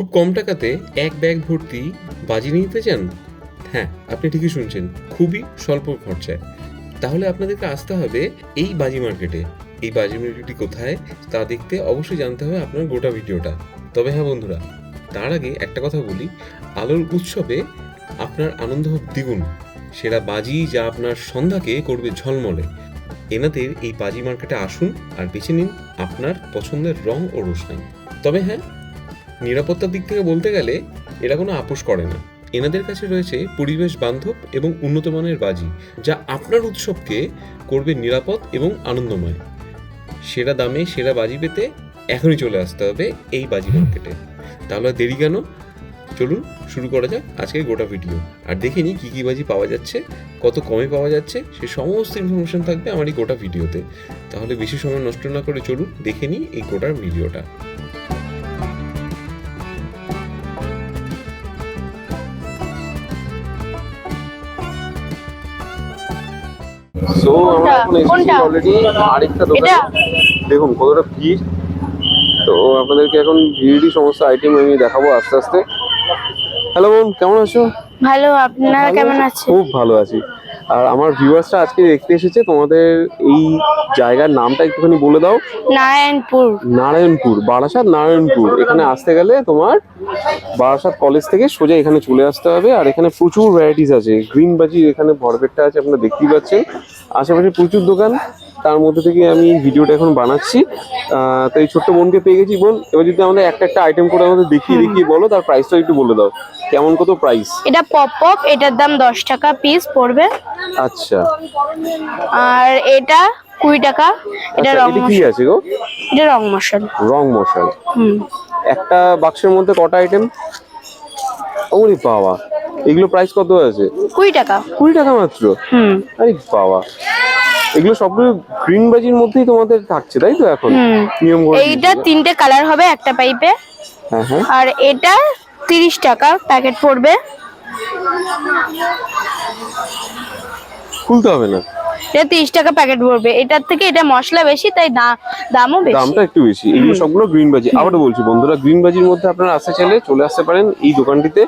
খুব কম টাকাতে এক ব্যাগ ভর্তি বাজি নিতে চান? হ্যাঁ আপনি ঠিকই শুনছেন, খুবই স্বল্প খরচায়। তাহলে আপনাদেরকে আসতে হবে এই বাজি মার্কেটে। এই বাজি মার্কেটটি কোথায় তা দেখতে অবশ্যই জানতে হবে আপনার গোটা ভিডিওটা। তবে হ্যাঁ বন্ধুরা, তার আগে একটা কথা বলি, আলোর উৎসবে আপনার আনন্দ হোক দ্বিগুণ। সেরা বাজি যা আপনার সন্ধ্যাকে করবে ঝলমলে। এনাদের এই বাজি মার্কেটে আসুন আর বেছে নিন আপনার পছন্দের রং ও রোশনাই। তবে হ্যাঁ নিরাপত্তার দিক থেকে বলতে গেলে, এরা কোনো আপোষ করে না। এনাদের কাছে রয়েছে পরিবেশ বান্ধব এবং উন্নত মানের বাজি, যা আপনার উৎসবকে করবে নিরাপদ এবং আনন্দময়। সেরা দামে সেরা বাজি পেতে এখনই চলে আসতে হবে এই বাজি মার্কেটে। তাহলে দেরি কেন? চলুন শুরু করা যাক আজকের গোটা ভিডিও। আর দেখে নিই কী কী বাজি পাওয়া যাচ্ছে, কত কমে পাওয়া যাচ্ছে, সে সমস্ত ইনফরমেশন থাকবে আমার এই গোটা ভিডিওতে। তাহলে বেশি সময় নষ্ট না করে চলুন দেখে নিই এই গোটার ভিডিওটা। সো আমরা এখন এসেছি অলরেডি আরেকটা? দোকানে। দেখুন কতটা ভিড়। তো আপনাদেরকে এখন ভিড়ই সমস্ত আইটেম আমি দেখাবো আস্তে আস্তে। হ্যালো বোন কেমন আছো? ভালো আপনারা কেমন আছেন? খুব ভালো আছি। আর আমার ভিউয়ার্সরা আজকে দেখতে এসেছে তোমাদের এই জায়গার নামটা একটুখানি বলে দাও। নারায়ণপুর। নারায়ণপুর বারাসাত নারায়ণপুর। এখানে আসতে গেলে তোমার বারাসাত কলেজ থেকে সোজা এখানে চলে আসতে হবে আর এখানে প্রচুর ভ্যারাইটিস আছে। গ্রিন বাজির এখানে ভরপেটটা আছে আপনারা দেখতেই পাচ্ছেন। আশেপাশে প্রচুর দোকান তার মধ্যে থেকে আমি ভিডিওটা এখন বানাচ্ছি। তো এই ছোট্ট বোনকে পেয়ে গেছি। বোন এবার যদি আমাদের একটা একটা আইটেম করে আমাদের দেখিয়ে দেখিয়ে বলো তার প্রাইসটা একটু বলে দাও। কেমন কত প্রাইস এটা পপ পপ এটার দাম দশ টাকা পিস পড়বে। আচ্ছা। আর এটা কুড়ি টাকা। এটা আচ্ছা রং কি আছে গো? এটা রং মশলা। রং মশাল। হুম। একটা বাক্সের মধ্যে কটা আইটেম ওরে বাবা। এগুলো প্রাইস কত আছে? কুড়ি টাকা। কুড়ি টাকা মাত্র? হুম। আরে বাবা। এগুলো সবগুলো গ্রিন বাজির মধ্যেই তোমাদের থাকছে তাই তো এখন? নিয়ম এইটা তিনটে কালার হবে একটা পাইপে হ্যাঁ হ্যাঁ। আর এটা তিরিশ টাকা প্যাকেট পড়বে। খুলতে হবে না? এটা তিরিশ টাকা প্যাকেট পড়বে। এটার থেকে এটা মশলা বেশি তাই দামও বেশি। দামটা একটু বেশি। এগুলো সবগুলো গ্রিন বাজি আবারও বলছি বন্ধুরা গ্রিন বাজির মধ্যে আপনারা আসতে চাইলে চলে আসতে পারেন এই দোকানটিতে।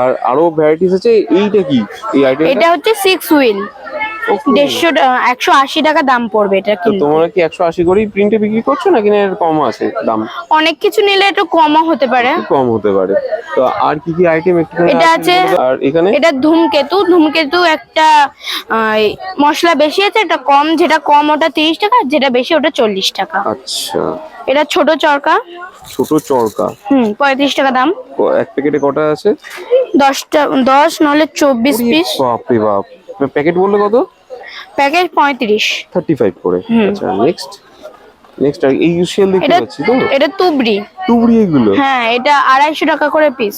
আর আরও ভ্যারাইটিস আছে এইটা কি? এই এটা হচ্ছে সিক্স হুইল দেড়শো একশো আশি টাকা দাম পড়বে এটা কিনতে। তোমরা কি একশো আশি করেই প্রিন্টে বিক্রি করছ নাকি না এর কম আছে দাম? অনেক কিছু নিলে একটু কমও হতে পারে। কম হতে পারে। তো আর কি কি আইটেম একটু এটা আছে আর এখানে? এটা ধূমকেতু। ধূমকেতু একটা মশলা বেশি আছে এটা কম যেটা কম ওটা তিরিশ টাকা যেটা বেশি ওটা চল্লিশ টাকা। আচ্ছা। এটা ছোট চরকা। ছোট চরকা। হুম পঁয়ত্রিশ টাকা দাম। এক প্যাকেটে কটা আছে? দশটা দশ নাহলে চব্বিশ পিস বাপরে বাপ। প্যাকেট বললে কত? প্যাকেট পঁয়ত্রিশ। থার্টি ফাইভ করে। হুম। আচ্ছা নেক্সট নেক্সট এই ইউসিএল দেখতে পাচ্ছি তো? এটা তুবড়ি। টুবড়ি এগুলো? হ্যাঁ এটা আড়াইশো টাকা করে পিস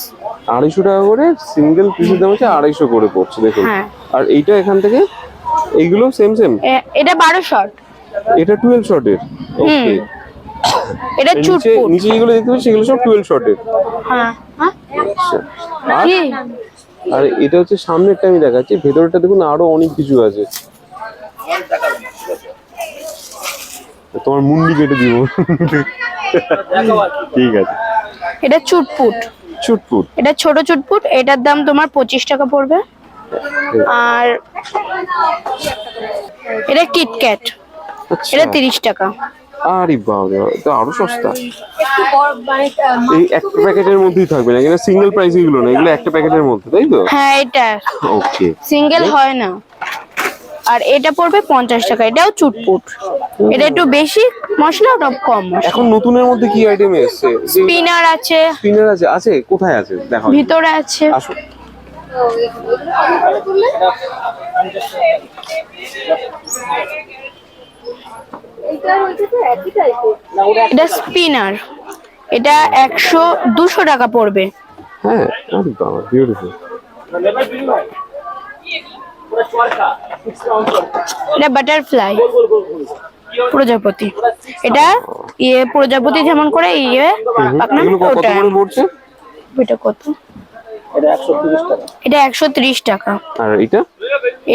আড়াইশো টাকা করে সিঙ্গেল পিসের দাম হচ্ছে আড়াইশো করে পড়ছে দেখুন। হ্যাঁ। আর এইটা এখান থেকে? এইগুলো সেম সেম এটা বারো শট। এটা টুয়েলভ শর্টের ওকে এটা চুটপুট। নিচে যেগুলো দেখতে পাচ্ছি সেগুলো সব টুয়েলভ শর্টের হ্যাঁ। হ্যাঁ আর এটা হচ্ছে সামনেরটা আমি দেখাচ্ছি। ভেতরটা দেখুন আরও অনেক কিছু আছে। তোমার মুন্ডি কেটে দিব। ঠিক আছে। এটা চুটপুট। চুটপুট। এটা ছোট চুটপুট এটার দাম তোমার পঁচিশ টাকা পড়বে। আর এটা কিটক্যাট আচ্ছা। এটা তিরিশ টাকা। আরে বাবা এটা আরও সস্তা। এই একটা প্যাকেটের মধ্যেই থাকবে না এখানে সিঙ্গেল প্রাইস এগুলো না এগুলো একটা প্যাকেটের মধ্যে তাই তো? হ্যাঁ এটা। ওকে সিঙ্গেল হয় না। আর এটা পড়বে পঞ্চাশ টাকা এটাও চুটপুট। এটা একটু বেশি মশলা ওটা কম এখন নতুনের মধ্যে কি আইটেম এসেছে? স্পিনার আছে। স্পিনার আছে আছে? কোথায় আছে? দেখো ভিতরে আছে। আসো। এটা স্পিনার এটা একশো দুশো টাকা পড়বে। হ্যাঁ বিউটিফুল এটা বাটারফ্লাই প্রজাপতি। এটা ইয়ে প্রজাপতি যেমন করে ইয়ে কত ওটা। ওইটা কত? এটা একশো ত্রিশ টাকা। আর এটা?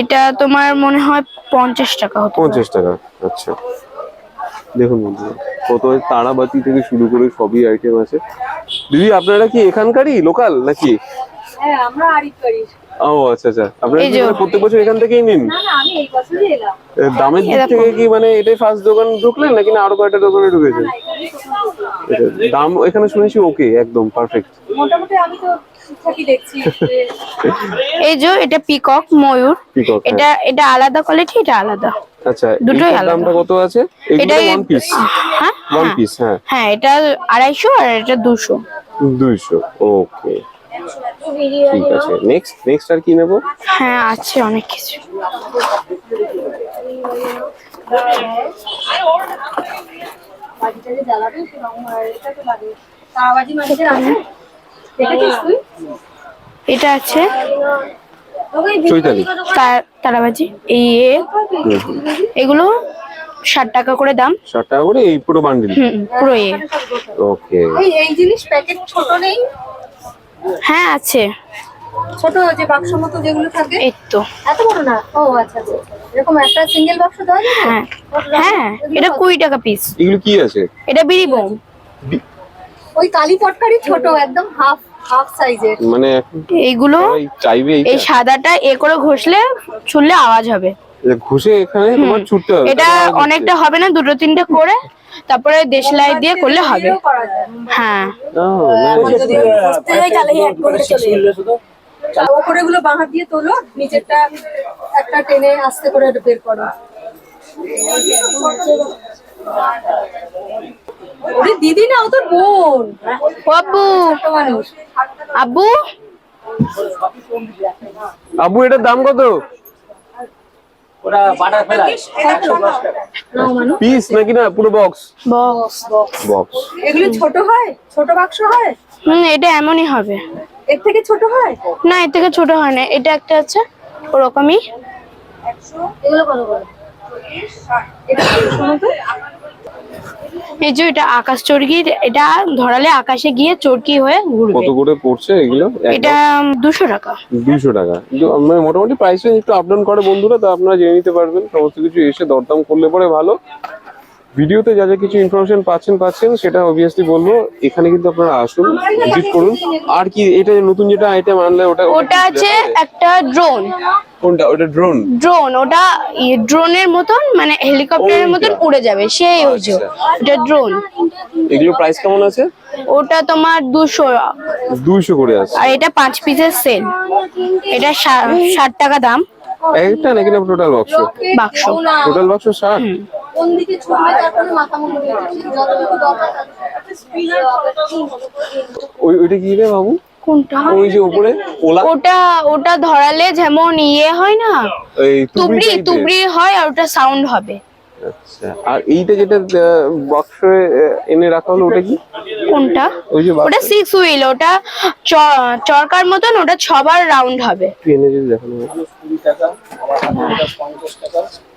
এটা তোমার মনে হয় পঞ্চাশ টাকা পঞ্চাশ টাকা আচ্ছা। দেখুন বন্ধুরা কত তারাবাতি থেকে শুরু করে সবই আইটেম আছে। দিদি আপনারা কি এখানকারই লোকাল নাকি? হ্যাঁ আমরা আরিফ করি ও আচ্ছা আচ্ছা। আপনারা প্রত্যেক বছর এখান থেকেই নিন? না না আমি এই বছরই এলাম। এ, দামের দিক থেকে কি মানে এটাই ফার্স্ট দোকান ঢুকলেন নাকি না আরও কয়টা দোকানে ঢুকেছেন? দাম এখানে শুনেছি ওকে একদম পারফেক্ট মোটামুটি আমি তো এই যে এটা পিকক ময়ূর। এটা এটা আলাদা কোয়ালিটি এটা আলাদা। আচ্ছা দুটোই আলাদা। দামটা কত আছে? এটা ওয়ান পিস হ্যাঁ ওয়ান হ্যাঁ। পিস হ্যাঁ। হ্যাঁ এটা আড়াইশো আর এটা দুশো। দুইশো ওকে ঠিক আছে। নেক্সট নেক্সট আর কি নেব? হ্যাঁ আছে অনেক কিছু। বাজিটাকে জ্বালাবে আর এটা তো লাগে। আছে দেখেছিস তুই এটা আছে। চৈতালি। তারাবাজি। এই এ, এগুলো ষাট টাকা করে দাম। ষাট টাকা করে এই পুরো বান্ডিল হুম পুরো এ। ওকে এই এই জিনিস প্যাকেট ছোট নেই? হ্যাঁ আছে। ছোট যে বাক্স মতো যেগুলো থাকে? এই তো। এত বড় না? ও আচ্ছা আচ্ছা আচ্ছা। এরকম একটা সিঙ্গেল বাক্স দেওয়া হ্যাঁ। হ্যাঁ এটা কুড়ি টাকা পিস এগুলো কি আছে? এটা বিড়ি বোম। ওই কালী পটকারি ছোট একদম হাফ হাফ সাইজের। মানে এইগুলো চাইবে এই সাদাটা এ করে ঘষলে ছুললে আওয়াজ হবে। ঘুষে এখানে তোমার ছুটতে হবে এটা অনেকটা হবে না দুটো তিনটে করে তারপরে দেশলাই দিয়ে করলে হবে। হ্যাঁ। হচ্ছে। ও, না, যদি বুঝতে যাই তাহলে হ্যাক করে চলে যাবে। ওপরে গুলো বাঁ দিয়ে তোলো নিচেরটা একটা টেনে আস্তে করে বের করো। ওরে দিদি না ও তোর বোন। আব্বু। মানুষ। আব্বু? আবু এটার দাম কত? পিস নাকি না? পুরো বক্স বক্স বক্স এগুলো ছোট হয়? ছোট বাক্স হয়? হুম এটা এমনই হবে। এর থেকে ছোট হয়? না এর থেকে ছোট হয় না। এটা একটা আছে ওরকমই। এগুলো কত করে? এটা শোনো তো? এই যে এটা আকাশ চর্কির এটা ধরালে আকাশে গিয়ে চরকি হয়ে ঘুরবে। কত করে পড়ছে এগুলো? এটা দুশো টাকা। দুইশো টাকা। কিন্তু মানে মোটামুটি প্রাইস একটু আপডাউন করে বন্ধুরা তো আপনারা জেনে নিতে পারবেন। সমস্ত কিছু এসে দরদাম করলে পরে ভালো। ভিডিওতে যা যা কিছু ইনফরমেশন পাচ্ছেন পাচ্ছেন সেটা অবভিয়াসলি বলব। এখানে কিন্তু আপনারা আসুন ভিজিট করুন। আর কি এটা নতুন যেটা আইটেম আনলে ওটা ওটা আছে একটা ড্রোন কোনটা? ওটা ড্রোন ড্রোন ওটা ড্রোনের মতন মানে হেলিকপ্টারের ওইটা। মতন উড়ে যাবে সেই হচ্ছে। ওটা ড্রোন এগুলো প্রাইস কেমন আছে? ওটা তোমার দুশো। দুইশো করে আছে। আর এটা পাঁচ পিসের সেল এটা ষাট টাকা দাম। একটা নাকি না টোটাল বক্স বাক্স টোটাল বক্স ষাট? কোন দিকে ছুটবে তারপরে মাথা মুখ যতটুকু দরকার ওই ওইটা কি রে বাবু? কোনটা? ওই যে উপরে? ওলা? ওটা ওটা ধরালে যেমন ইয়ে হয় না এই তুবড়ি তুবড়ি হয় আর ওটা সাউন্ড হবে। আচ্ছা। আর এইটা যেটা বক্সে এনে রাখা হলো ওটা কি? কোনটা? ওই যে ওটা সিক্স হুইল ওটা চ- চরকার মতন ওটা ছবার রাউন্ড হবে। এনে যদি দেখানো হয়। Blade।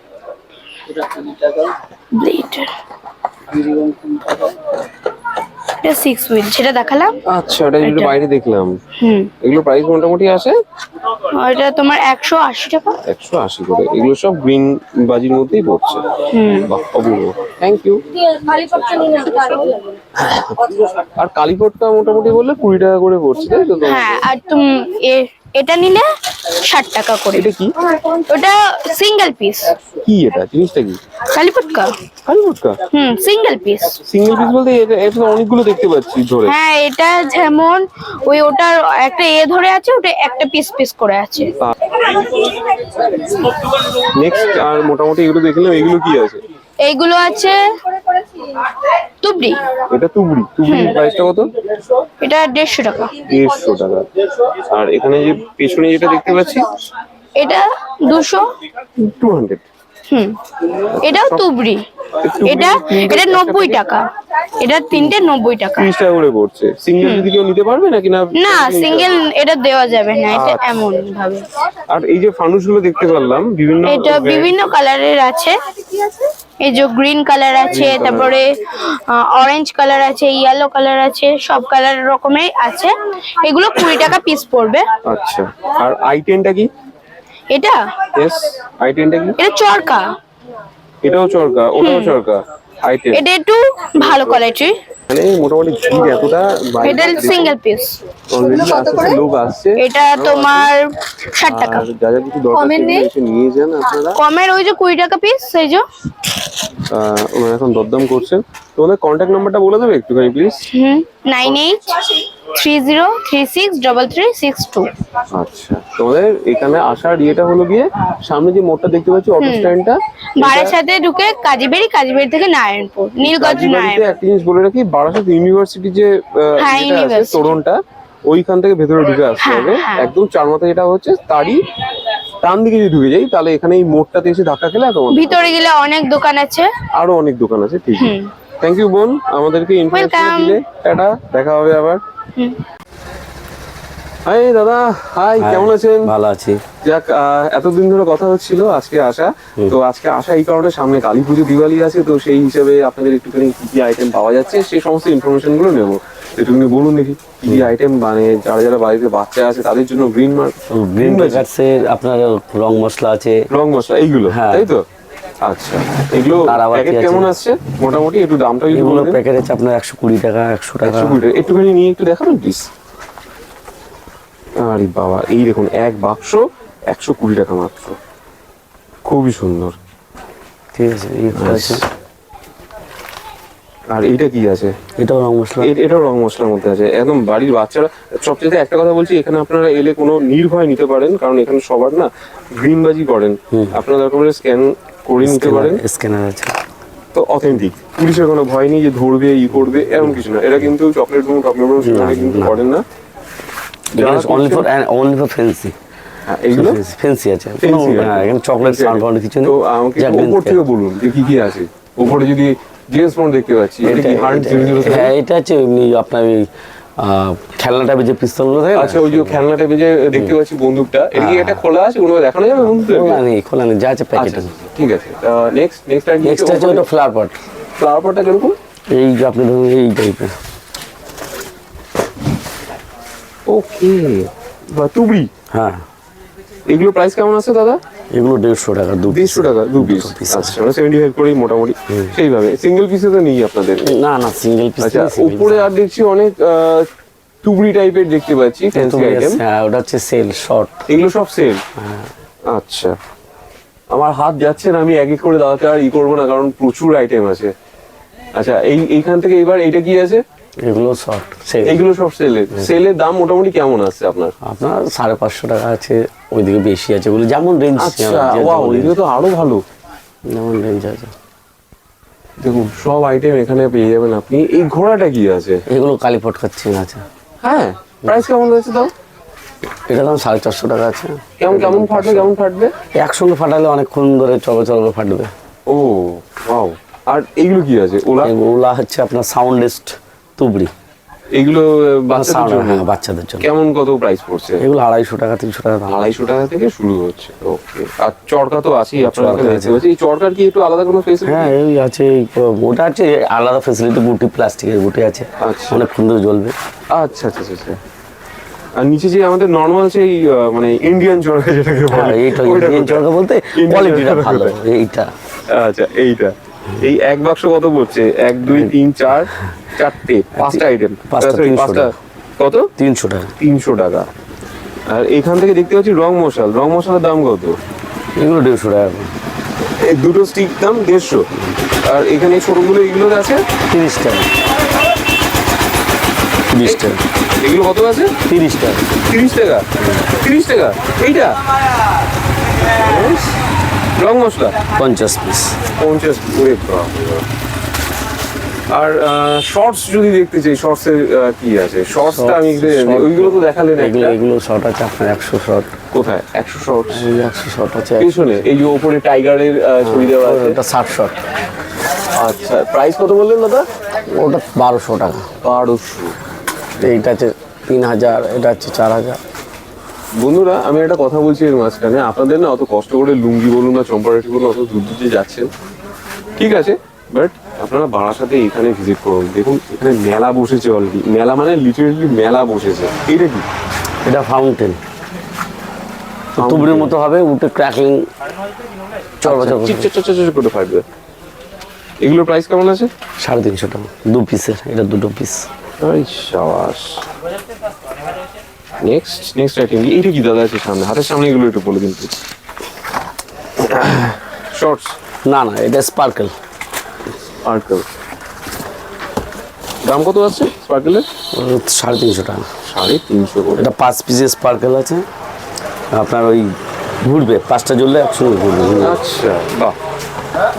এটা সিক্স হুইল সেটা দেখালাম? আচ্ছা ওটা এটা। বাইরে দেখলাম। হুম। এগুলো প্রাইস মোটামুটি আসে ওটা তোমার একশো আশি টাকা। একশো আশি করে। এগুলো সব গ্রিন বাজির মধ্যেই পড়ছে। হুম। বাহ অপূর্ব। থ্যাংক ইউ আরও কালীপটটা মোটামুটি বললে কুড়ি টাকা করে পড়ছে তাই তো তোমার? হ্যাঁ আর তুমি এ- এটা নিলে ষাট টাকা করে। এটা কি? ওটা সিঙ্গেল পিস কি এটা? জিনিসটা কি? কালীপটকা কালীপটকা হুম সিঙ্গেল পিস সিঙ্গেল পিস বলতে এটা এটা অনেকগুলো দেখতে পাচ্ছি ধরে। হ্যাঁ এটা যেমন ওই ওটার একটা এ ধরে আছে ওটা একটা পিস পিস করে আছে। নেক্সট আর মোটামুটি এগুলো দেখলাম এগুলো কি আছে? এইগুলো আছে তুবড়ি? এটা তুবড়ি। তুবড়ি প্রাইসটা কত? এটা দেড়শো টাকা। দেড়শো টাকা। আর এখানে যে পেছনে যেটা দেখতে পাচ্ছি এটা দুশো। টু হান্ড্রেড হুম। এটাও তুবড়ি। এটা এটা নব্বই টাকা। এটা তিনটে নব্বই টাকা। তিরিশ টাকা করে পড়ছে। সিঙ্গেল যদি কেউ নিতে পারবে নাকি না না সিঙ্গেল এটা দেওয়া যাবে না এটা এমন ভাবে। আর এই যে ফানুসগুলো দেখতে পারলাম বিভিন্ন এটা বিভিন্ন কালারের আছে। এই যে গ্রিন কালার আছে তারপরে অরেঞ্জ কালার আছে ইয়েলো কালার আছে সব কালার রকমের আছে। এগুলো কুড়ি টাকা পিস পড়বে। আচ্ছা। আর আই টেনটা কি? এটা? এস আই টেনটা কি? এটা চরকা। এটাও চরকা ওটাও চরকা আইটেম এটা একটু ভালো কোয়ালিটি মানে মোটামুটি ভিড় এতটা এটা সিঙ্গেল পিস অলরেডি কত করে? লোক আসছে। এটা তোমার ষাট টাকা। যা যা কিছু দরকার নিয়ে যান আপনারা। কমের ওই যে কুড়ি টাকা পিস সেই যে। ওনারা এখন দরদাম করছেন। তোমাদের কন্ট্যাক্ট নাম্বারটা বলে দেবে একটুখানি please hmm nine eight three zero three six double three six two আচ্ছা তোমাদের এখানে আসার ইয়েটা হলো গিয়ে সামনে যে মোড়টা দেখতে পাচ্ছি অটো স্ট্যান্ডটা সাথে ঢুকে কাজীবেড়ি কাজীবেড়ি থেকে নারায়ণপুর নীলগঞ্জ নারায়ণপুর একটা জিনিস বলে রাখি বারাসাত ইউনিভার্সিটি যে হ্যাঁ। তোরণটা ওইখান থেকে ভেতরে ঢুকে আসতে হ্যাঁ, হবে। হ্যাঁ। একদম চার মাথা যেটা হচ্ছে তারই ডান দিকে যদি ঢুকে যাই তাহলে এখানে এই মোড়টাতে এসে ধাক্কা খেলে তোমার ভিতরে গেলে অনেক দোকান আছে। আরও অনেক দোকান আছে ঠিক হুম। থ্যাংক ইউ বোন। আমাদেরকে ইনফরমেশন দিলে। টাটা দেখা হবে আবার। হাই দাদা। হাই কেমন আছেন? ভালো আছি। যাক এতদিন ধরে কথা হচ্ছিল আজকে আসা। তো আজকে আসা এই কারণে সামনে কালী পুজো দিওয়ালি আছে তো সেই হিসেবে আপনাদের একটুখানি কি কি আইটেম পাওয়া যাচ্ছে সেই সমস্ত ইনফরমেশনগুলো নেব। একটুখানি বলুন দেখি কি আইটেম মানে যারা যারা বাড়িতে বাচ্চা আছে তাদের জন্য গ্রিন মার্ক গ্রিন ব্রেকার্সের আপনার রং মশলা আছে। রং মশলা এইগুলো হ্যাঁ। তাই তো? আচ্ছা এগুলো প্যাকেট কেমন আসছে? মোটামুটি একটু দামটা বলে প্যাকেট আছে আপনার একশো কুড়ি টাকা একশো টাকা। একশো কুড়ি টাকা। একটুখানি নিয়ে একটু দেখাবেন প্লিজ আরে বাবা এই দেখুন এক বাক্স একশো কুড়ি টাকা মাত্র। খুবই সুন্দর। ঠিক আছে এইটা আছে আর এইটা কি আছে? এটাও রং মশলা। এটাও রং মশলার মধ্যে আছে। একদম বাড়ির বাচ্চারা সবচেয়ে একটা কথা বলছি এখানে আপনারা এলে কোনো নির্ভয় নিতে পারেন কারণ এখানে সবার না করেন। আপনারা দরকার হলে স্ক্যান করে নিতে পারেন। স্ক্যানার আছে। তো অথেন্টিক পুলিশের কোনো ভয় নেই যে ধরবে ই করবে এরকম কিছু না। এটা কিন্তু চকলেট রুম টকলেট সেখানে কিন্তু করেন না। Only for only for fancy হ্যাঁ, এইগুলো? ফ্যান্সি আছে। হ্যাঁ, এখানে চকলেট কিছু নেই। তো আমাকে উপর থেকে বলুন যে কি কি আছে। উপরে যদি জেমস বন্ড দেখতে পাচ্ছি। এটা কি হ্যাঁ এটা আছে এমনি আপনার ওই খেলনা টাইপের যে পিস্তলগুলো থাকে আচ্ছা ওই যে খেলনা টাইপের যে দেখতে পাচ্ছি বন্দুকটা। এটা কি এটা খোলা আছে? কোনো দেখানো যাবে খোলা নেই খোলা নেই যা আছে প্যাকেট আচ্ছা আছে। ঠিক আছে। নেক্সট নেক্সট আর নেক্সট আছে ওটা ফ্লাওয়ার পট ফ্লাওয়ার পটটা কীরকম? এই যে আপনি ধরুন এই টাইপের ওকে বা তুবড়ি। হ্যাঁ। এগুলো প্রাইস কেমন আছে দাদা? এগুলো দেড়শো টাকা দু। দেড়শো টাকা দু পিস আচ্ছা মানে সেভেন্টি ফাইভ করেই মোটামুটি। সেইভাবে। সিঙ্গেল পিসে তো নেই আপনাদের? না না সিঙ্গেল পিস আচ্ছা উপরে আর দেখছি অনেক তুবড়ি টাইপের দেখতে পাচ্ছি ফ্যান্সি আইটেম হ্যাঁ ওটা হচ্ছে সেল শর্ট এগুলো সব সেল আচ্ছা। আমার হাত যাচ্ছে না আমি এক এক করে দাদাকে আর ই করব না কারণ প্রচুর আইটেম আছে। আচ্ছা এই এইখান থেকে এবার এইটা কি আছে? এগুলো শর্ট সেল এইগুলো সব সেলের সেলের দাম মোটামুটি কেমন আছে আপনার? আপনার সাড়ে পাঁচশো টাকা আছে ওইদিকে বেশি আছে ওগুলো যেমন রেঞ্জ আচ্ছা ওয়াও এগুলো তো আরও ভালো। যেমন রেঞ্জ আছে। দেখুন সব আইটেম এখানে পেয়ে যাবেন আপনি। এই ঘোড়াটা কি আছে? এগুলো কালীপট খাচ্ছে আছে। হ্যাঁ প্রাইস কেমন আছে দাও এটা দাম সাড়ে চারশো টাকা আছে। কেমন কেমন ফাটবে কেমন ফাটবে? একসঙ্গে ফাটালে অনেকক্ষণ ধরে চলে চলবে ফাটবে। ও ওয়াও আর এইগুলো কি আছে? ওলা? এগুলা হচ্ছে আপনার সাউন্ডেস্ট তুবড়ি। এইগুলো বাচ্চাদের হ্যাঁ বাচ্চাদের জন্য। কেমন কত প্রাইস পড়ছে? এগুলো আড়াইশো টাকা তিনশো টাকা আড়াইশো টাকা থেকে শুরু হচ্ছে। ওকে আর চড়কা তো আছেই আপনার। দেখতে পাচ্ছি এই চড়কার কি একটু আলাদা কোনো ফেসিলিটি হ্যাঁ এই আছে ওটা আছে আলাদা ফেসিলিটি বুটি প্লাস্টিকের বুটি আছে। আচ্ছা। অনেক সুন্দর জ্বলবে। আচ্ছা আচ্ছা আচ্ছা আচ্ছা। আর নিচে যে আমাদের নর্মাল সেই মানে ইন্ডিয়ান চড়কা যেটাকে হ্যাঁ বলে এইটা ইন্ডিয়ান? চড়কা বলতে কোয়ালিটিটা ভালো এইটা। আচ্ছা এইটা। এই এক বাক্স কত পড়ছে? এক দুই তিন চার চারটে। পাঁচটা আইটেম পাঁচটা। কত? তিনশো টাকা। তিনশো টাকা। আর এখান থেকে দেখতে পাচ্ছি রং মশাল। রং মশলার দাম কত? এগুলো দেড়শো টাকা। এই দুটো স্টিক দাম দেড়শো। আর এখানে এই ছোটগুলো এগুলো আছে? তিরিশ টাকা। তিরিশ টাকা। এগুলো কত আছে? তিরিশ টাকা। তিরিশ টাকা। তিরিশ টাকা। এইটা? রং মশলা? পঞ্চাশ পিস পঞ্চাশ ওরে আর শর্টস যদি দেখতে চাই শর্টস এর কি আছে? শর্টসটা আমি ওইগুলো তো দেখালেন এগুলো এগুলো শর্ট আছে আপনার একশো শর্ট কোথায়? একশো শর্টস এই একশো শর্ট আছে পেছনে এই যে ওপরে টাইগারের ছবি দেওয়া আছে। ওটা ষাট শর্ট আচ্ছা প্রাইস কত বললেন দাদা? ওটা বারোশো টাকা। বারোশো। এইটা আছে তিন হাজার এটা হচ্ছে চার হাজার। বন্ধুরা আমি একটা কথা বলছি এর মাঝখানে। আপনাদের না অত কষ্ট করে লুঙ্গি বলুন না চম্পারাটি বলুন অত দূর দূর যাচ্ছেন। ঠিক আছে বাট আপনারা বারাসাতে এখানে ভিজিট করুন। দেখুন এখানে মেলা বসেছে অলরেডি মেলা মানে লিটারেলি মেলা বসেছে। এটা কি? এটা ফাউন্টেন তুবড়ির মতো হবে উঠে ক্র্যাকলিং চিট করে ফাটবে এগুলোর প্রাইস কেমন আছে? সাড়ে তিনশো টাকা। দু পিসের এটা দুটো পিস সাবাস। নেক্সট নেক্সট আইটেম এইটা কি দাদা আছে সামনে হাতের সামনে এগুলো একটু বলে দিন শর্টস না না এটা স্পার্কেল স্পার্কেল দাম কত আছে স্পার্কেলের সাড়ে তিনশো টাকা। সাড়ে তিনশো এটা পাঁচ পিসের স্পার্কেল আছে। আপনার ওই ঘুরবে পাঁচটা জ্বললে একসঙ্গে ঘুরবে। আচ্ছা বাহ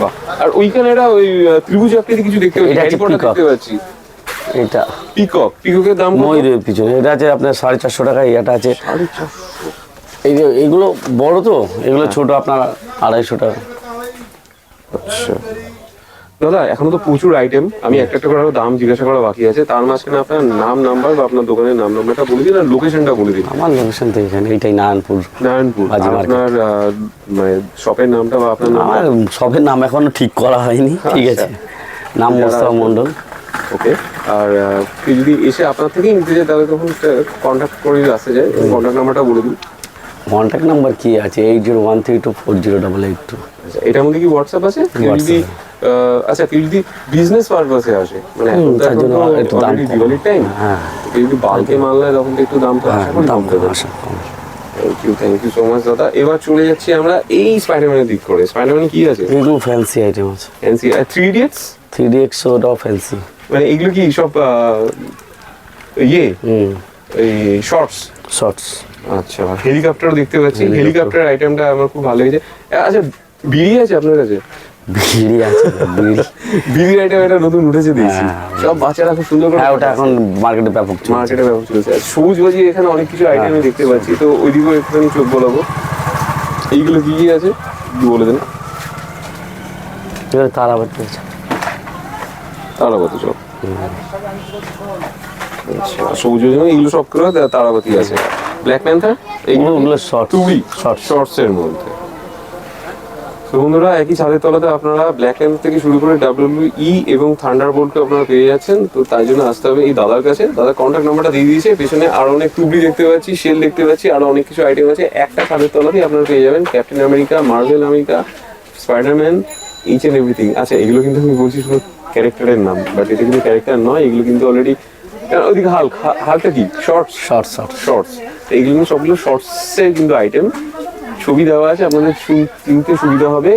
বাহ। আর ওইখানে এটা ওই ত্রিভুজ আকৃতি কিছু পাচ্ছি। দেখতে পাচ্ছি। এটা। পিকক পিককের দাম কত? ময়ূরের পিছনে এটা আছে আপনার সাড়ে চারশো টাকা এটা আছে। এই যে এগুলো বড় তো? এগুলো ছোট আপনার আড়াইশো টাকা। আচ্ছা। দাদা এখনও তো প্রচুর আইটেম আমি একটা একটা করে দাম জিজ্ঞাসা করা বাকি আছে। তার মাঝখানে আপনার নাম নাম্বার বা আপনার দোকানের নাম নাম্বারটা বলে দিন আর লোকেশনটা বলে দিন। আমার লোকেশন তো এখানে এইটাই নারায়ণপুর। নারায়ণপুর। আপনার মানে শপের নামটা বা আপনার নাম আমার সবের নাম এখনও ঠিক করা হয়নি ঠিক আছে। নাম মোস্তফা মন্ডল ওকে আর কেউ যদি এসে আপনার থেকেই নিতে যায় তাহলে তখন কন্ট্যাক্ট করে আসতে যায় কন্ট্যাক্ট নাম্বারটা বলে দিন কন্ট্যাক্ট নাম্বার কি আছে? Eight zero one three two four zero double eight two এটার মধ্যে কি হোয়াটসঅ্যাপ আছে? যদি আচ্ছা কেউ যদি বিজনেস পারপাসে আসে মানে তার জন্য একটু দাম দিওয়ালির টাইম হ্যাঁ। কেউ যদি বাল্কে মাল নেয় তখন একটু দাম তো হ্যাঁ দাম কম আসা। Thank you thank you so much দাদা। এবার চলে যাচ্ছি আমরা এই স্পাইডারম্যানের দিক করে। স্পাইডারম্যান কি আছে? এগুলো ফ্যান্সি আইটেম আছে। Fancy three idiots three D X ওটাও ফ্যান্সি মানে এগুলো কি সব ইয়ে? এই শর্টস শর্টস আচ্ছা হেলিকপ্টারও দেখতে পাচ্ছি। হেলিকপ্টার আইটেমটা আমার খুব ভালো লেগেছে। আচ্ছা বিড়ি আছে আপনার কাছে? বিড়ি আছে বিড়ি। আইটেম এটা নতুন উঠেছে দেখছি। হ্যাঁ। সব বাচ্চারা খুব সুন্দর করে হ্যাঁ ওটা এখন মার্কেটে ব্যাপক মার্কেটে ব্যবহার চলছে। সবুজ বাজি এখানে অনেক কিছু আইটেম আমি দেখতে পাচ্ছি। তো ওইদিকেও একটুখানি চোখ বলাবো। এইগুলো কি কি আছে? বলে দেন। তারাবাতি আছে। তারাবাতি আচ্ছা সবুজ বাজি মানে এগুলো সব করে তারাবাতি আছে। ব্ল্যাক প্যান্থার এগুলো ওগুলো শর্ট টুবি শর্ট শর্টস এর মধ্যে। তো বন্ধুরা একই ছাদের তলাতে আপনারা ব্ল্যাক থেকে শুরু করে ডাব্লিউ ই এবং থান্ডার বোল্টকে আপনারা পেয়ে যাচ্ছেন। তো তাই জন্য আসতে হবে এই দাদার কাছে। দাদা কন্ট্যাক্ট নাম্বারটা দিয়ে দিয়েছে। পেছনে আরও অনেক দেখতে পাচ্ছি শেল দেখতে পাচ্ছি আরও অনেক কিছু আইটেম আছে। একটা ছাদের তলাতেই আপনারা পেয়ে যাবেন Captain America Marvel America Spiderman each and everything আচ্ছা এগুলো কিন্তু আমি বলছি শুধু ক্যারেক্টারের নাম বাট এটা কিন্তু ক্যারেক্টার নয় এগুলো কিন্তু অলরেডি ওইদিকে হাল্ক হা- হাল্কটা কি? শর্টস শর্ট শর্ট শর্টস এইগুলো কিন্তু সবগুলো শর্টসের কিন্তু আইটেম ছবি দেওয়া আছে আপনাদের কিনতে সুবিধা হবে।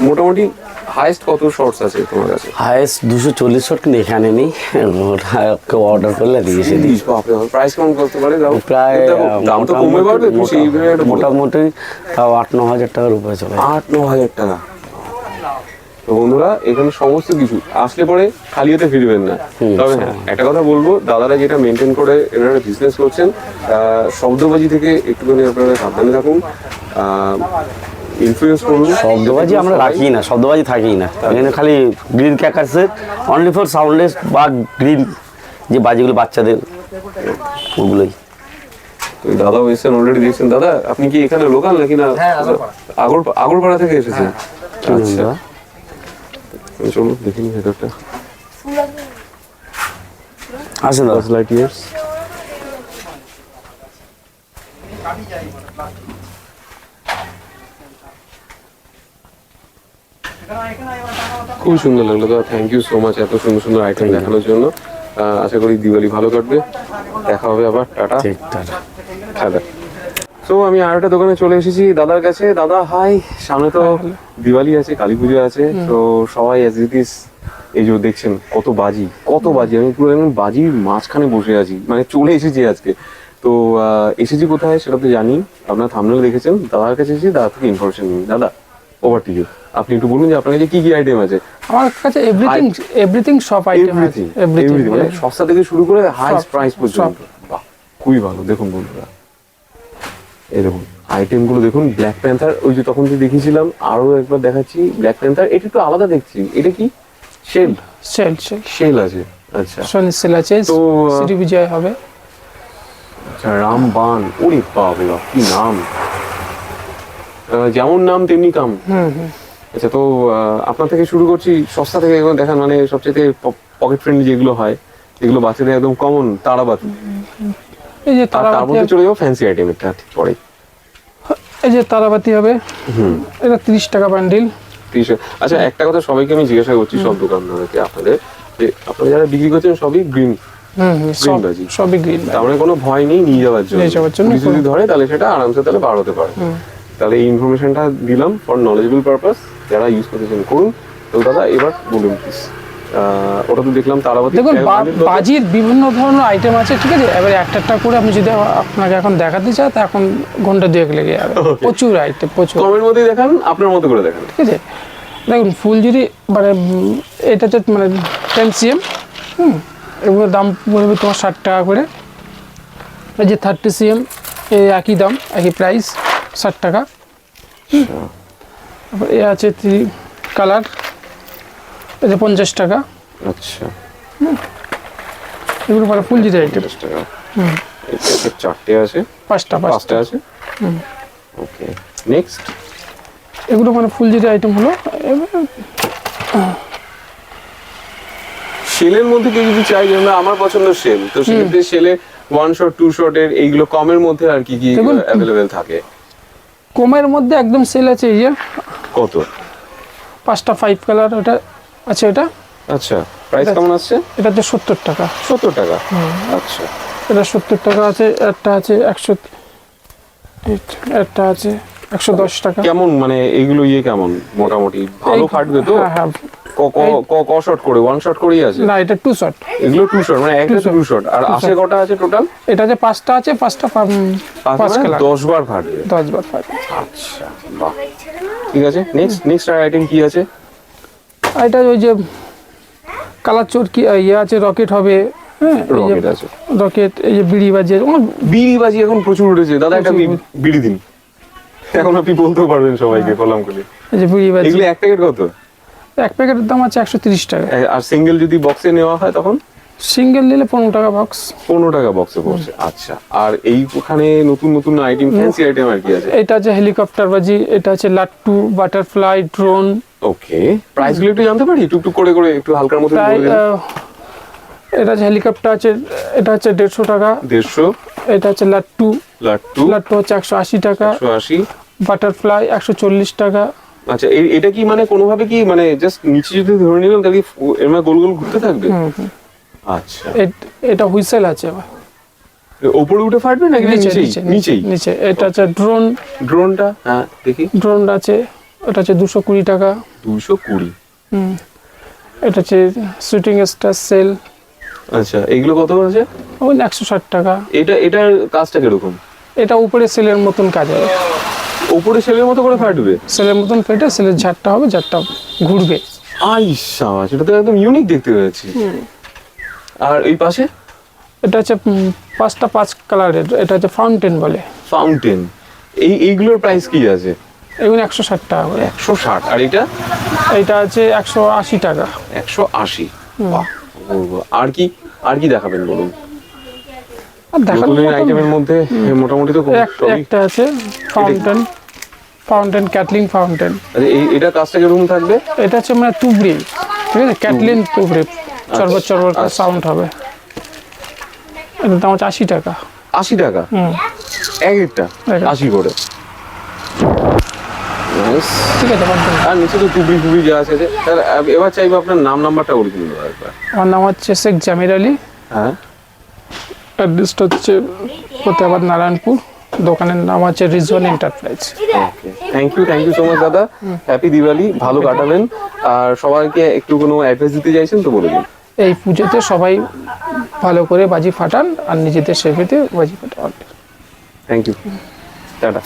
মোটামুটি হাইয়েস্ট কত শর্টস আছে তোমার কাছে? হায়েস্ট দুশো চল্লিশ শট কিন্তু এখানে নেই। কেউ অর্ডার করলে দিয়ে দিই। প্রাইস কেমন করতে পারে? দাও। প্রায় দাম তো কমে পারবে মোটামুটি তাও আট ন হাজার টাকার উপরে চলে। আট ন হাজার টাকা। তো বন্ধুরা এখানে সমস্ত কিছু। আসলে পরে খালি হাতে ফিরবেন না। তবে হ্যাঁ একটা কথা বলব দাদারা যেটা মেনটেন করে এনারা বিজনেস করছেন শব্দবাজি থেকে একটুখানি আপনারা সাবধানে থাকুন। ইনফ্লুয়েন্স করুন। শব্দবাজি আমরা রাখি না শব্দবাজি থাকি না। এখানে খালি গ্রিন ক্যাকার্সের অনলি ফর সাউন্ডলেস বা গ্রিন যে বাজিগুলো বাচ্চাদের ওগুলোই। তো দাদাও এসেছেন অলরেডি দেখছেন। দাদা আপনি কি এখানে লোকাল নাকি না? আগর আগরপাড়া। থেকে এসেছেন? আচ্ছা। চলুন দেখে নিই ভেতরটা। আসেন লাইট ইয়ার্স খুব সুন্দর লাগল দাদা থ্যাংক ইউ সো মাচ এত সুন্দর সুন্দর আইটেম দেখানোর জন্য। আশা করি দিওয়ালি ভালো কাটবে। দেখা হবে আবার। টাটা। টাটা। তো আমি আর একটা দোকানে চলে এসেছি দাদার কাছে। দাদা হাই সামনে তো দিওয়ালি আছে কালী পুজো আছে। তো সবাই অ্যাজ ইট এই যে দেখছেন কত বাজি কত বাজি। আমি পুরো একদম বাজির মাঝখানে বসে আছি মানে চলে এসেছি আজকে। তো এসেছি কোথায় সেটা তো জানি আপনার থামনেল দেখেছেন দাদার কাছে এসেছি দাদা থেকে ইনফরমেশন নিন। দাদা ওভার টু ইউ আপনি একটু বলুন যে আপনার কাছে কি কি আইটেম আছে? আমার কাছে এভরিথিং এভরিথিং সব আইটেম আছে এভরিথিং মানে সস্তা থেকে শুরু করে হাই প্রাইস পর্যন্ত। বাহ খুবই ভালো দেখুন বন্ধুরা। এই দেখুন আইটেমগুলো দেখুন ব্ল্যাক প্যান্থার ওই যে তখন যে দেখেছিলাম আরও একবার দেখাচ্ছি ব্ল্যাক প্যান্থার এটা একটু আলাদা দেখছি। এটা কি? শেল সেল সেল শেল আছে। আচ্ছা। সোনি সেল আছে তো, সিটি বিজয় হবে। আচ্ছা রামবান ওরে বাপ কি নাম? যেমন নাম তেমনি কাম। হুম হুম। আচ্ছা তো আপনার থেকে শুরু করছি সস্তা থেকে একদম দেখান মানে সবচেয়ে পকেট ফ্রেন্ডলি যেগুলো হয় যেগুলো বাচ্চাদের একদম কমন তারাবাতি। এই যে তার মধ্যে চলে যাব ফ্যান্সি আইটেমের ঠিক পরে। এই যে তারাবাতি হবে। হুম। এটা তিরিশ টাকা বান্ডিল তিরিশ আচ্ছা একটা কথা সবাইকে আমি জিজ্ঞাসা করছি সব দোকানদারকে আপনাদের যে আপনারা যারা বিক্রি করছেন সবই গ্রিন। সবই তার মানে কোনো ভয় নেই নিয়ে যাওয়ার জন্য। নিয়ে যাওয়ার জন্য যদি ধরে তাহলে সেটা আরামসে তাহলে বার হতে পারে। তাহলে এই ইনফরমেশনটা দিলাম ফর নলেজেবল পারপাস যারা ইউজ করতেছেন করুন। তো দাদা এবার বলুন প্লিজ ওটা তো দেখলাম তারাবাতি দেখুন বা- বাজির বিভিন্ন ধরনের আইটেম আছে ঠিক আছে? এবার একটা একটা করে আপনি যদি আপনাকে এখন দেখাতে চান তা এখন ঘণ্টা দুয়েক লেগে যাবে। প্রচুর আইটেম প্রচুর। কমের মধ্যেই দেখান আপনার মতো করে দেখান। ঠিক আছে? দেখুন ফুলঝুরি মানে এটা হচ্ছে মানে টেন সিএম হুম? এগুলোর দাম পড়বে তোমার ষাট টাকা করে। এই যে থার্টি সিএম এই একই দাম একই প্রাইস ষাট টাকা। হুম। এ আছে থ্রি কালার এটা পঞ্চাশ টাকা। আচ্ছা। এগুলো মানে ফুলঝুরি আইটেম পঞ্চাশ টাকা। একটা চারটে আছে। পাঁচটা পাঁচটা। আছে? ওকে। নেক্সট। এগুলো মানে ফুলঝুরি আইটেম হলো। এবার সেলের মধ্যে কেউ যদি চাই যেমন আমার পছন্দ সেল। তো সেক্ষেত্রে সেলে ওয়ান শট টু শটের এইগুলো কমের মধ্যে আর কি কি। অ্যাভেলেবেল থাকে? কমের মধ্যে একদম সেল আছে এই যে। কত? পাঁচটা ফাইভ কালার ওটা আছে এটা? আচ্ছা প্রাইস কেমন আসছে এটা হচ্ছে সত্তর টাকা। সত্তর টাকা? আচ্ছা। এটা সত্তর টাকা আছে একটা আছে একশো একটা আছে একশো দশ টাকা। কেমন মানে এগুলো ইয়ে কেমন? মোটামুটি ভালো ফাটবে তো? হ্যাঁ হ্যাঁ। ক- ক- ক- ক শট করে? ওয়ান শট করেই আছে? না এটা টু শট এগুলো টু শট মানে একটা টু শট আর আছে কটা আছে টোটাল এটা যে পাঁচটা আছে পাঁচটা পাঁচ কালার দশ বার ফাটবে। দশ বার পাবে আচ্ছা বাহ। ঠিক আছে নেক্সট নেক্সট আইটেম কি আছে? আর এটা ওই যে কালার চোর কি ইয়ে আছে রকেট হবে হ্যাঁ রকেট আছে। রকেট এই যে বিড়ি অনেক বিড়ি বাজি এখন প্রচুর উঠেছে। দাদা একটা বিড়ি দিন। এখন আপনি বলতেও পারবেন সবাইকে কলাম করে এই যে বিড়ি বাজি। এগুলো এক প্যাকেট কত? এক প্যাকেটের দাম আছে একশো তিরিশ টাকা। আর সিঙ্গেল যদি বক্সে নেওয়া হয় তখন? সিঙ্গেল নিলে পনেরো টাকা বক্স পনেরো টাকা বক্সে পড়ছে আচ্ছা। আর এই ওখানে নতুন নতুন আইটেম ফ্যান্সি আইটেম আর কি আছে? এটা আছে হেলিকপ্টার বাজি এটা আছে লাট্টু বাটারফ্লাই ড্রোন ওকে প্রাইসগুলো একটু জানতে পারি? টুকটুক করে করে একটু হালকার বলে এটা আছে হেলিকপ্টার আছে এটা হচ্ছে দেড়শো টাকা। দেড়শো। এটা হচ্ছে লাট্টু। লাট্টু। লাট্টু হচ্ছে একশো আশি টাকা। একশো আশি। বাটারফ্লাই একশো চল্লিশ টাকা। আচ্ছা এটা কি মানে কোনোভাবে কি মানে জাস্ট নিচে যদি ধরে নিলাম তাহলে কি এর মানে গোল গোল ঘুরতে থাকবে। আচ্ছা। এট- এটা হুইসেল আছে আবার। ওপরে উঠে ফাটবে নাকি নিচে নিচে নিচেই? নিচে। এটা আছে ড্রোন ড্রোনটা হ্যাঁ দেখি। ড্রোন আছে ওটা হচ্ছে দুশো কুড়ি টাকা। দুশো কুড়ি? হুম। এটা হচ্ছে শুটিং স্টার সেল আচ্ছা এগুলো কত আছে? ওই একশো ষাট টাকা। এটা এটার কাজটা কীরকম? এটা উপরে সেলের মতন কাজ হবে। ওপরে সেলের মতো করে ফাটবে? সেলের মতন ফেটে সেলের ঝাড়টা হবে ঝাড়টা ঘুরবে। আই সাবাস এটা তো একদম ইউনিক দেখতে পেয়েছি। আর এই পাশে? এটা হচ্ছে পাঁচটা পাঁচ কালারের এটা হচ্ছে ফাউন্টেন বলে। ফাউন্টেন এই এইগুলোর প্রাইস কি আছে? এগুলো একশো ষাট টাকা করে। একশো ষাট। আর এটা? এটা আছে একশো আশি টাকা। একশো আশি। আর কি আর কি দেখাবেন বলুন? আইটেমের মধ্যে মোটামুটি তো একটা আছে ফাউন্টেন ফাউন্টেন ক্যাটলিং ফাউন্টেন এটা কাজটা কীরকম থাকবে? এটা হচ্ছে মানে তুবড়ি। ঠিক আছে? ক্যাটলিন তুবড়ি। চরবর চরবর। সাউন্ড হবে। এটার দাম হচ্ছে আশি টাকা। আশি টাকা? হুম। এক একটা? এক আশি করে. ঠিক আছে আর নিচে তো যা আছে এবার চাইব আপনার নাম নাম্বারটা বলে দিন একবার। আমার নাম হচ্ছে শেখ জামির আলী। হ্যাঁ। অ্যাড্রেসটা হচ্ছে ফতেহাবাদ নারায়ণপুর। দোকানের নাম হচ্ছে reason enterprise thank you thank you so much দাদা। হ্যাপি দিওয়ালি ভালো কাটাবেন। আর সবাইকে একটু কোনো অ্যাডভাইস দিতে চাইছেন তো বলে দিন। এই পুজোতে সবাই ভালো করে বাজি ফাটান আর নিজেদের সেভেতে বাজি ফাটান thank you tata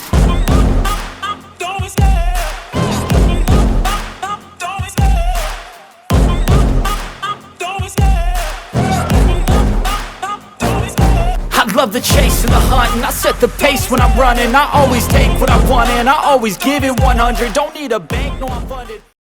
love the chase and the hunt and I set the pace when I'm running I always take what I want and I always give it 100 Don't need a bank, no I'm funded